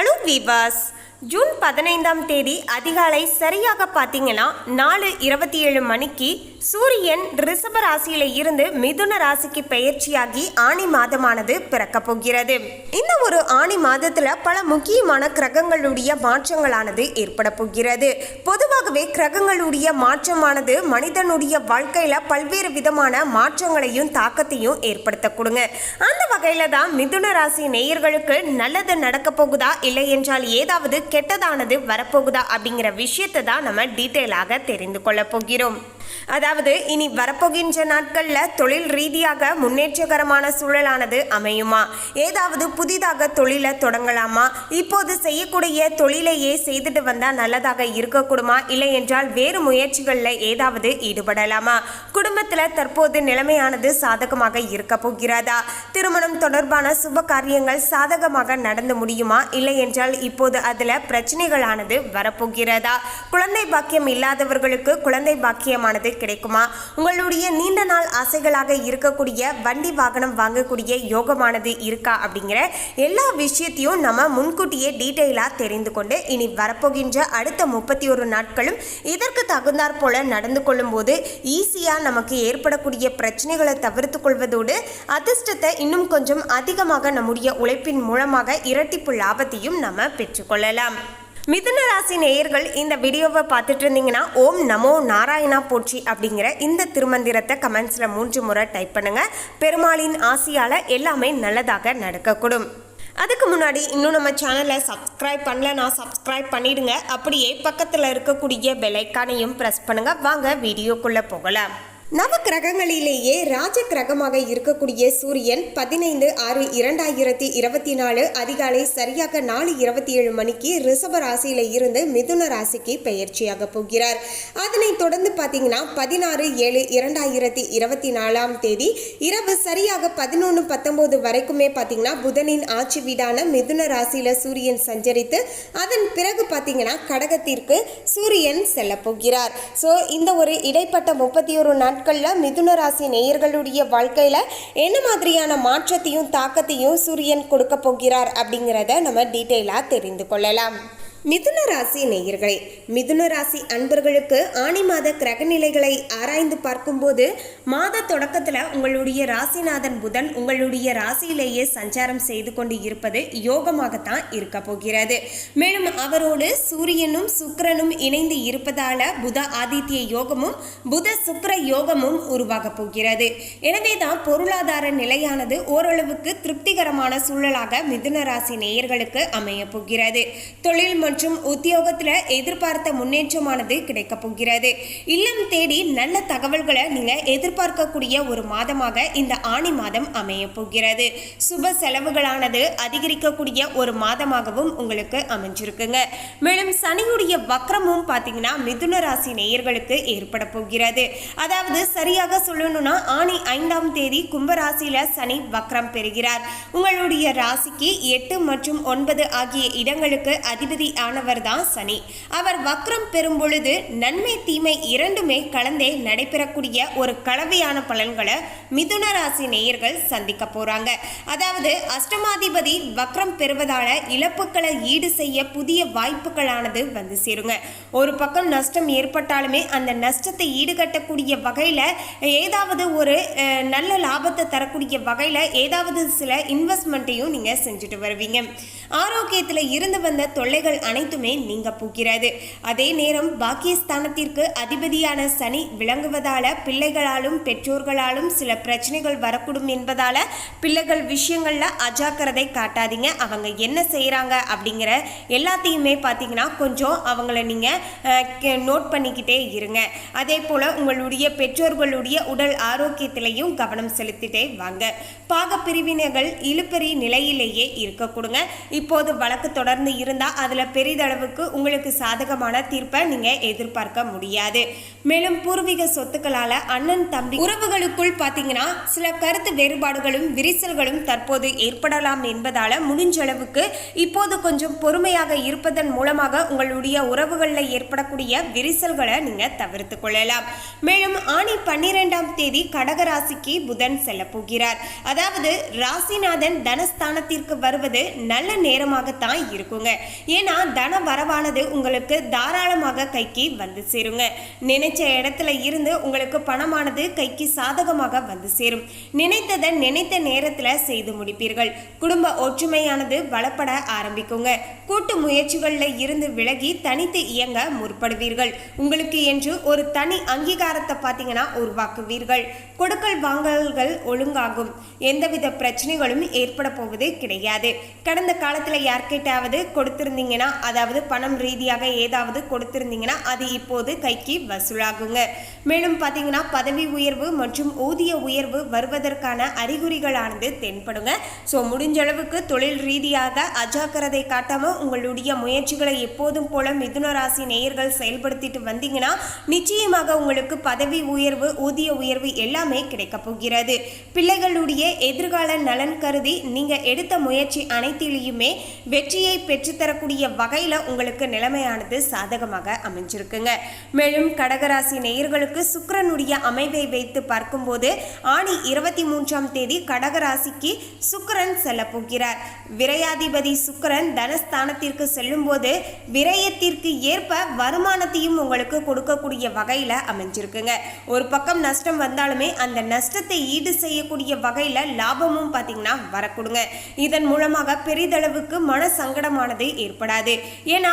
Hello விவாஸ் June பதினைந்தாம் தேதி அதிகாலை சரியாக பார்த்தீங்கன்னா நாலு இருபத்தி ஏழு மணிக்கு சூரியன் ரிஷப ராசியில இருந்து மிதுன ராசிக்கு பெயர்ச்சியாகி ஆணி மாதமானது பிறக்க போகிறது. இந்த ஒரு ஆணி மாதத்துல பல முக்கியமான கிரகங்களுடைய மாற்றங்களானது ஏற்பட போகிறது. பொதுவாகவே கிரகங்களுடைய மாற்றமானது மனிதனுடைய வாழ்க்கையில பல்வேறு விதமான மாற்றங்களையும் தாக்கத்தையும் ஏற்படுத்தக்கூடுங்க அந்த வகையில தான் மிதுன ராசி நேயர்களுக்கு நல்லது நடக்க போகுதா இல்லை என்றால் ஏதாவது கெட்டதானது வரப்போகுதா அப்படிங்கிற விஷயத்தை தான் நம்ம டீட்டெயிலாக தெரிந்து கொள்ள போகிறோம். அதாவது இனி வரப்போகின்ற நாட்களில் தொழில் ரீதியாக முன்னேற்றகரமான சூழலானது அமையுமா? ஏதாவது புதிதாக தொழிலை தொடங்கலாமா? இப்போது செய்யக்கூடிய தொழிலையே செய்துட்டு வந்தால் நல்லதாக இருக்கக்கூடுமா? இல்லை என்றால் வேறு முயற்சிகளில் ஏதாவது ஈடுபடலாமா? குடும்பத்தில் தற்போது நிலைமையானது சாதகமாக இருக்க போகிறதா? திருமணம் தொடர்பான சுப காரியங்கள் சாதகமாக நடந்து முடியுமா? இல்லை என்றால் இப்போது அதில் பிரச்சனைகளானது வரப்போகிறதா? குழந்தை பாக்கியம் இல்லாதவர்களுக்கு குழந்தை பாக்கியமானது கிடைக்குமா? உங்களுடைய நீண்ட நாள் ஆசைகளாக இருக்கக்கூடிய வண்டி வாகனம் வாங்கக்கூடிய யோகமானது இருக்கா அப்படிங்கிற எல்லா விஷயத்தையும் நம்ம முன்கூட்டியே டீட்டெயிலாக தெரிந்து கொண்டு இனி வரப்போகின்ற அடுத்த முப்பத்தி ஒரு நாட்களும் இதற்கு தகுந்தாற் போல நடந்து கொள்ளும்போது ஈஸியாக நமக்கு ஏற்படக்கூடிய பிரச்சனைகளை தவிர்த்து கொள்வதோடு அதிர்ஷ்டத்தை இன்னும் கொஞ்சம் அதிகமாக நம்முடைய உழைப்பின் மூலமாக இரட்டிப்பு லாபத்தையும் நம்ம பெற்றுக்கொள்ளலாம் மிதுன ராசி நேயர்கள் இந்த வீடியோவை பார்த்துட்டு இருந்தீங்கன்னா ஓம் நமோ நாராயணா போற்றி அப்படிங்கிற இந்த திருமந்திரத்தை கமெண்ட்ஸில் மூன்று முறை டைப் பண்ணுங்கள் பெருமாளின் ஆசையால் எல்லாமே நல்லதாக நடக்கக்கூடும். அதுக்கு முன்னாடி இன்னும் நம்ம சேனலை சப்ஸ்கிரைப் பண்ணலன்னா சப்ஸ்கிரைப் பண்ணிடுங்க. அப்படியே பக்கத்தில் இருக்கக்கூடிய பெலைக்கானையும் ப்ரெஸ் பண்ணுங்கள் வாங்க வீடியோக்குள்ளே போகலாம். நவ கிரகங்களிலேயே ராஜ கிரகமாக இருக்கக்கூடிய சூரியன் பதினைந்து ஆறு இரண்டாயிரத்தி இருபத்தி நாலு அதிகாலை சரியாக நாலு இருபத்தி ஏழு மணிக்கு ரிஷப ராசியில இருந்து மிதுன ராசிக்கு பெயர்ச்சியாக போகிறார். அதனைத் தொடர்ந்து பார்த்தீங்கன்னா பதினாறு ஏழு இரண்டாயிரத்தி இருபத்தி நாலாம் தேதி இரவு சரியாக பதினொன்று பத்தொன்பது வரைக்குமே பார்த்தீங்கன்னா புதனின் ஆட்சி வீடான மிதுன ராசியில சூரியன் சஞ்சரித்து அதன் பிறகு பார்த்தீங்கன்னா கடகத்திற்கு சூரியன் செல்ல போகிறார். ஸோ இந்த ஒரு இடைப்பட்ட முப்பத்தி ஒரு நாட்களில் மிதுன ராசி நேயர்களுடைய வாழ்க்கையில் என்ன மாதிரியான மாற்றத்தையும் தாக்கத்தையும் சூரியன் கொடுக்க போகிறார் அப்படிங்கிறத நம்ம டீட்டெயிலாக தெரிந்து கொள்ளலாம். மிதுன ராசி நேயர்களே மிதுன ராசி அன்பர்களுக்கு ஆணி மாத கிரகநிலைகளை ஆராய்ந்து பார்க்கும்போது மாத தொடக்கத்தில் உங்களுடைய ராசிநாதன் புதன் உங்களுடைய ராசியிலேயே சஞ்சாரம் செய்து கொண்டு இருப்பது யோகமாகத்தான் இருக்க போகிறது. மேலும் அவரோடு சூரியனும் சுக்கரனும் இணைந்து இருப்பதால புத ஆதித்ய யோகமும் புத சுக்கர யோகமும் உருவாக போகிறது. எனவே தான் பொருளாதார நிலையானது ஓரளவுக்கு திருப்திகரமான சூழலாக மிதுன ராசி நேயர்களுக்கு அமைய போகிறது. தொழில் மற்றும் உத்தியோகத்தில் எதிர்பார்த்த முன்னேற்றமானது கிடைக்க போகிறது. இல்லம் தேடி நல்ல தகவல்களை நீங்க எதிர்பார்க்கக்கூடிய ஒரு மாதமாக இந்த ஆணி மாதம் அமைய போகிறது. சுப செலவுகளானது அதிகரிக்கக்கூடிய ஒரு மாதமாகவும் உங்களுக்கு அமைஞ்சிருக்குங்க. மேலும் சனியுடைய வக்ரமும் பார்த்தீங்கன்னா மிதுன ராசி நேயர்களுக்கு ஏற்பட போகிறது. அதாவது சரியாக சொல்லணும்னா ஆணி ஐந்தாம் தேதி கும்பராசியில சனி வக்ரம் பெறுகிறார். உங்களுடைய ராசிக்கு எட்டு மற்றும் ஒன்பது ஆகிய இடங்களுக்கு அதிபதி ஆனவர் தான் சனி. அவர் வக்ரம் பெறும் பொழுது நன்மை தீமை இரண்டுமே கலந்தே நடைபெறக்கூடிய ஒரு கலவையான பலன்களை மிதுன ராசி நேயர்கள் சந்திக்க போறாங்க. அதாவது அஷ்டமாதிபதி வக்ரம் பெறுவதால இழப்புகளை ஈடு செய்ய புதிய வாய்ப்புகளானது வந்து சேருங்க. ஒரு பக்கம் நஷ்டம் ஏற்பட்டாலுமே அந்த நஷ்டத்தை ஈடுகட்டக்கூடிய வகையில் ஏதாவது ஒரு நல்ல லாபத்தை தரக்கூடிய வகையில் ஏதாவது சில இன்வெஸ்ட்மெண்ட்டையும் நீங்கள் செஞ்சுட்டு வருவீங்க. ஆரோக்கியத்தில் இருந்து வந்த தொல்லைகள் அனைத்துமே நீங்க போகிறது. அதே நேரம் பாக்கியஸ்தானத்திற்கு அதிபதியான சனி விளங்குவதால பிள்ளைகளாலும் பெற்றோர்களாலும் சில பிரச்சனைகள் வரக்கூடும் என்பதால பிள்ளைகள் விஷயங்கள்ல அஜாக்கிரதை காட்டாதீங்க. அவங்க என்ன செய்யறாங்க அப்படிங்கிற எல்லாத்தையுமே பார்த்தீங்கன்னா கொஞ்சம் அவங்கள நீங்க நோட் பண்ணிக்கிட்டே இருங்க. அதே போல உங்களுடைய பெற்றோர்களுடைய உடல் ஆரோக்கியத்திலையும் கவனம் செலுத்திட்டே வாங்க. பாக பிரிவினைகள் இழுப்பறி நிலையிலேயே இருக்க கொடுங்க. இப்போது வழக்கு தொடர்ந்து இருந்தால் அதில் பெரிதளவுக்கு உங்களுக்கு சாதகமான தீர்ப்பை நீங்க எதிர்பார்க்க முடியாது. மேலும் பூர்வீக சொத்துக்களால அண்ணன் தம்பி உறவுகளுக்குள் பாத்தீங்கன்னா சில கருத்து வேறுபாடுகளும் விரிசல்களும் தற்போது ஏற்படலாம் என்பதால முடிஞ்ச அளவுக்கு இப்போது கொஞ்சம் பொறுமையாக இருப்பதன் மூலமாக உங்களுடைய உறவுகளில் ஏற்படக்கூடிய விரிசல்களை நீங்க தவிர்த்து கொள்ளலாம். மேலும் ஆணி பன்னிரெண்டாம் தேதி கடகராசிக்கு புதன் செல்ல போகிறார். அதாவது ராசிநாதன் தனஸ்தானத்திற்கு வருவது நல்ல நேரமாகத்தான் இருக்குங்க. ஏன்னா தன வரவானது உங்களுக்கு தாராளமாக கைக்கு வந்து சேருங்க. நினைச்ச இடத்துல இருந்து உங்களுக்கு பணமானது கைக்கு சாதகமாக வந்து சேரும். நினைத்ததை நினைத்த நேரத்தில் செய்து முடிப்பீர்கள். குடும்ப ஒற்றுமையானது பலப்பட ஆரம்பிக்குங்க. கூட்டு முயற்சிகளில் இருந்து விலகி தனித்து இயங்க முற்படுவீர்கள். உங்களுக்கு என்று ஒரு தனி அங்கீகாரத்தை பார்த்தீங்கன்னா உருவாக்குவீர்கள். கொடுக்கல் வாங்கல்கள் ஒழுங்காகும். எந்தவித பிரச்சனைகளும் ஏற்பட போவது கிடையாது. கடந்த காலத்தில் யார்கிட்டாவது கொடுத்திருந்தீங்கன்னா அதாவது பணம் ரீதியாக ஏதாவது கொடுத்திருந்தீங்கன்னா அது இப்போது கைக்கு வசூலாகுங்க. மேலும் பார்த்தீங்கன்னா பதவி உயர்வு மற்றும் ஊதிய உயர்வு வருவதற்கான அறிகுறிகளானது தென்படுங்க. ஸோ முடிஞ்ச அளவுக்கு தொழில் ரீதியாக அஜாக்கிரதை காட்டாமல் உங்களுடைய முயற்சிகளை எப்போதும் போல மிதுன ராசி நேயர்கள் செயல்படுத்திட்டு வந்தீங்கன்னா நிச்சயமாக உங்களுக்கு பதவி உயர்வு ஊதிய உயர்வு எல்லாமே கிடைக்க போகிறது. பிள்ளைகளுடைய எதிர்கால நலன் கருதி நீங்க எடுத்த முயற்சி அனைத்திலையுமே வெற்றியை பெற்றுத்தரக்கூடிய வகையில் உங்களுக்கு நிலைமையானது சாதகமாக அமைஞ்சிருக்குங்க. மேலும் கடகராசி நேயர்களுக்கு சுக்கரனுடைய அமைவை வைத்து பார்க்கும்போது ஆணி இருபத்தி மூன்றாம் தேதி கடகராசிக்கு சுக்கரன் செல்ல போகிறார். விரையாதிபதி சுக்கிரன் தனஸ்தானத்திற்கு செல்லும்போது விரயத்திற்கு ஏற்ப வருமானத்தையும் உங்களுக்கு கொடுக்கக்கூடிய வகையில் அமைஞ்சிருக்குங்க. ஒரு பக்கம் நஷ்டம் வந்தாலுமே அந்த நஷ்டத்தை ஈடு செய்யக்கூடிய வகையில் லாபமும் பார்த்தீங்கன்னா வரக்கூடுங்க இதன் மூலமாக பெரிதளவுக்கு மன சங்கடமானது ஏற்படாது. ஏன்னா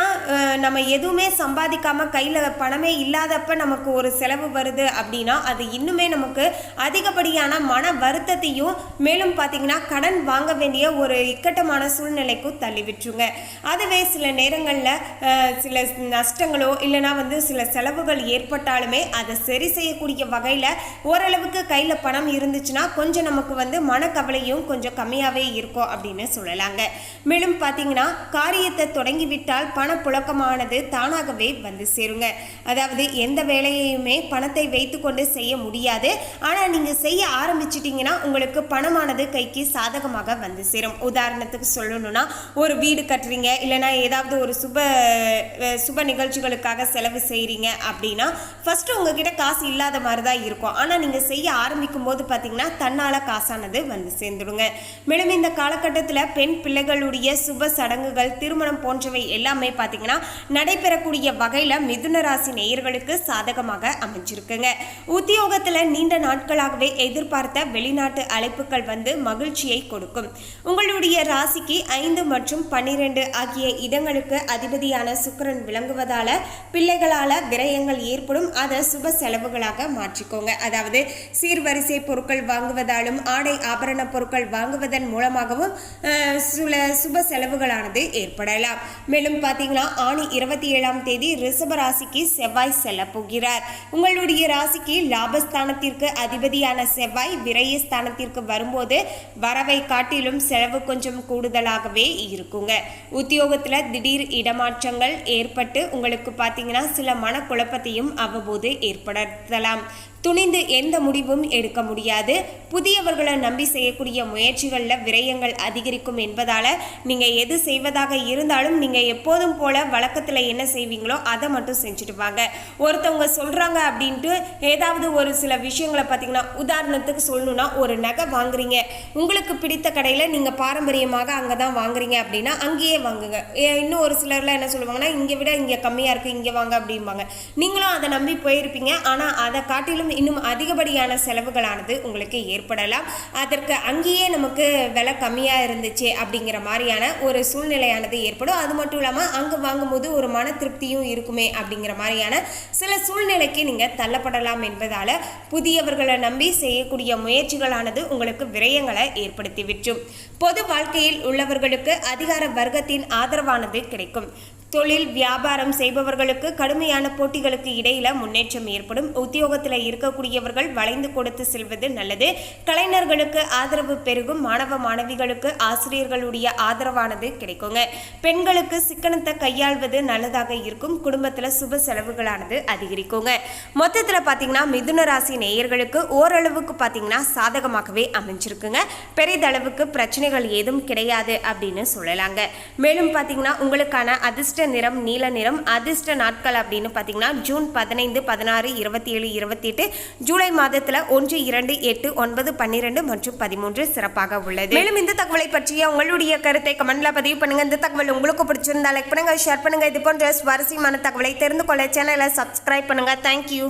நம்ம எதுவுமே சம்பாதிக்காம கையில் பணமே இல்லாதப்ப நமக்கு ஒரு செலவு வருது அப்படின்னா அது இன்னுமே நமக்கு அதிகப்படியான மன வருத்தத்தையும் மேலும் பார்த்தீங்கன்னா கடன் வாங்க வேண்டிய ஒரு இக்கட்டமான சூழ்நிலைக்கும் தள்ளிவிட்டுருங்க. அதுவே சில நேரங்களில் சில நஷ்டங்களோ இல்லைனா வந்து சில செலவுகள் ஏற்பட்டாலுமே அதை சரி செய்யக்கூடிய வகையில் ஓரளவுக்கு கையில் பணம் இருந்துச்சுன்னா கொஞ்சம் நமக்கு வந்து மனக்கவலையும் கொஞ்சம் கம்மியாகவே இருக்கும் அப்படின்னு சொல்லலாங்க. மேலும் பார்த்தீங்கன்னா காரியத்தை விட்டால் பணப்புழக்கமானது தானாகவே வந்து சேருங்க. அதாவது எந்த வேலையையுமே பணத்தை வைத்துக்கொண்டு செய்ய முடியாது. ஆனால் நீங்கள் செய்ய ஆரம்பிச்சிட்டிங்கன்னா உங்களுக்கு பணமானது கைக்கு சாதகமாக வந்து சேரும். உதாரணத்துக்கு சொல்லணும்னா ஒரு வீடு கட்டுறீங்க இல்லைனா ஏதாவது ஒரு சுப சுப நிகழ்ச்சிகளுக்காக செலவு செய்கிறீங்க அப்படின்னா ஃபஸ்ட்டு உங்ககிட்ட காசு இல்லாத மாதிரி தான் இருக்கும். ஆனால் நீங்கள் செய்ய ஆரம்பிக்கும் போது பார்த்தீங்கன்னா தன்னால் காசானது வந்து சேர்ந்துடுங்க. மேலும் இந்த காலகட்டத்தில் பெண் பிள்ளைகளுடைய சுப சடங்குகள் திருமணம் போன்றவை எல்லாமே பார்த்தீங்கன்னா நடைபெறக்கூடிய வகையில் மிதுன ராசி நேயர்களுக்கு சாதகமாக அமைஞ்சிருக்குங்க. உத்தியோகத்தில் நீண்ட நாட்களாகவே எதிர்பார்த்த வெளிநாட்டு அழைப்புகள் வந்து மகிழ்ச்சியை கொடுக்கும். உங்களுடைய ராசிக்கு ஐந்து மற்றும் பன்னிரெண்டு ஆகிய இடங்களுக்கு அதிபதியான சுக்கிரன் விளங்குவதால பிள்ளைகளால் விரயங்கள் ஏற்படும். அதை சுப செலவுகளாக மாற்றிக்கோங்க. அதாவது சீர்வரிசை பொருட்கள் வாங்குவதாலும் ஆடை ஆபரண பொருட்கள் வாங்குவதன் மூலமாகவும் சில சுப செலவுகளானது ஏற்படலாம். மேலும் பார்த்தீங்கன்னா ஆணி இருபத்தி ஏழாம் தேதி ரிஷப ராசிக்கு செவ்வாய் செல்ல போகிறார். உங்களுடைய ராசிக்கு லாபஸ்தானத்திற்கு அதிபதியான செவ்வாய் விரயஸ்தானத்திற்கு வரும்போது வரவை காட்டிலும் செலவு கொஞ்சம் கூடுதலாகவே இருக்குங்க. உத்தியோகத்தில் திடீர் இடமாற்றங்கள் ஏற்பட்டு உங்களுக்கு பார்த்தீங்கன்னா சில மனக்குழப்பத்தையும் அவ்வப்போது ஏற்படுத்தலாம். துணிந்து எந்த முடிவும் எடுக்க முடியாது. புதியவர்களை நம்பி செய்யக்கூடிய முயற்சிகளில் விரயங்கள் அதிகரிக்கும் என்பதால் நீங்கள் எது செய்வதாக இருந்தாலும் நீங்கள் எப்போதும் போல வழக்கத்தில் என்ன செய்வீங்களோ அதை மட்டும் செஞ்சுட்டு வாங்க. ஒருத்தவங்க சொல்கிறாங்க அப்படின்ட்டு ஏதாவது ஒரு சில விஷயங்களை பார்த்தீங்கன்னா உதாரணத்துக்கு சொல்லணும்னா ஒரு நகை வாங்குறீங்க. உங்களுக்கு பிடித்த கடையில் நீங்கள் பாரம்பரியமாக அங்கே தான் வாங்குறீங்க அப்படின்னா அங்கேயே வாங்குங்க. இன்னும் ஒரு சிலர்லாம் என்ன சொல்லுவாங்கன்னா இங்கே விட இங்கே கம்மியாக இருக்குது இங்கே வாங்க அப்படிம்பாங்க. நீங்களும் அதை நம்பி போயிருப்பீங்க. ஆனால் அதை காட்டிலும் இன்னும் அதிகப்படியான செலவுகளானது உங்களுக்கு ஏற்படலாம். அதற்கு அங்கேயே நமக்கு விலை கம்மியாக இருந்துச்சு அப்படிங்கிற மாதிரியான ஒரு சூழ்நிலையானது ஏற்படும். அது மட்டும் இல்லாமல் அங்கே வாங்கும்போது ஒரு மன திருப்தியும் இருக்குமே அப்படிங்கிற மாதிரியான சில சூழ்நிலைக்கு நீங்கள் தள்ளப்படலாம் என்பதால் புதியவர்களை நம்பி செய்யக்கூடிய முயற்சிகளானது உங்களுக்கு விரயங்களை ஏற்படுத்தி விற்றும் பொது வாழ்க்கையில் உள்ளவர்களுக்கு அதிகார வர்க்கத்தின் ஆதரவானது கிடைக்கும். தொழில் வியாபாரம் செய்பவர்களுக்கு கடுமையான போட்டிகளுக்கு இடையில முன்னேற்றம் ஏற்படும். உத்தியோகத்தில் இருக்கக்கூடியவர்கள் வளைந்து கொடுத்து செல்வது நல்லது. கலைஞர்களுக்கு ஆதரவு பெருகும். மாணவ மாணவிகளுக்கு ஆசிரியர்களுடைய ஆதரவானது கிடைக்குங்க. பெண்களுக்கு சிக்கனத்தை கையாள்வது நல்லதாக இருக்கும். குடும்பத்தில் சுப செலவுகளானது அதிகரிக்குங்க. மொத்தத்தில் பார்த்தீங்கன்னா மிதுன ராசி நேயர்களுக்கு ஓரளவுக்கு பார்த்தீங்கன்னா சாதகமாகவே அமைஞ்சிருக்குங்க. பெரிதளவுக்கு பிரச்சனைகள் ஏதும் கிடையாது அப்படின்னு சொல்லலாங்க. மேலும் பார்த்தீங்கன்னா உங்களுக்கான அதிர்ஷ்ட அதிர்ஷ்ட நிறம் நீல நிறம் அதிர்ஷ்ட நாட்கள் அப்படின்னு பார்த்தீங்கன்னா ஜூன் பதினைந்து பதினாறு இருபத்தி ஏழு இருபத்தி எட்டு ஜூலை மாதத்தில் ஒன்று இரண்டு எட்டு ஒன்பது பன்னிரெண்டு மற்றும் பதிமூன்று சிறப்பாக உள்ளது. மேலும் இந்த தகவலை பற்றிய உங்களுடைய கருத்தை கமெண்ட்ல பதிவு பண்ணுங்க. இந்த தகவல் உங்களுக்கு பிடிச்சிருந்தா லைக் பண்ணுங்க ஷேர் பண்ணுங்க. இது போன்ற சுவாரஸ்யமான தகவலை தெரிந்து கொள்ள சேனலை சப்ஸ்கிரைப் பண்ணுங்க. தேங்க்யூ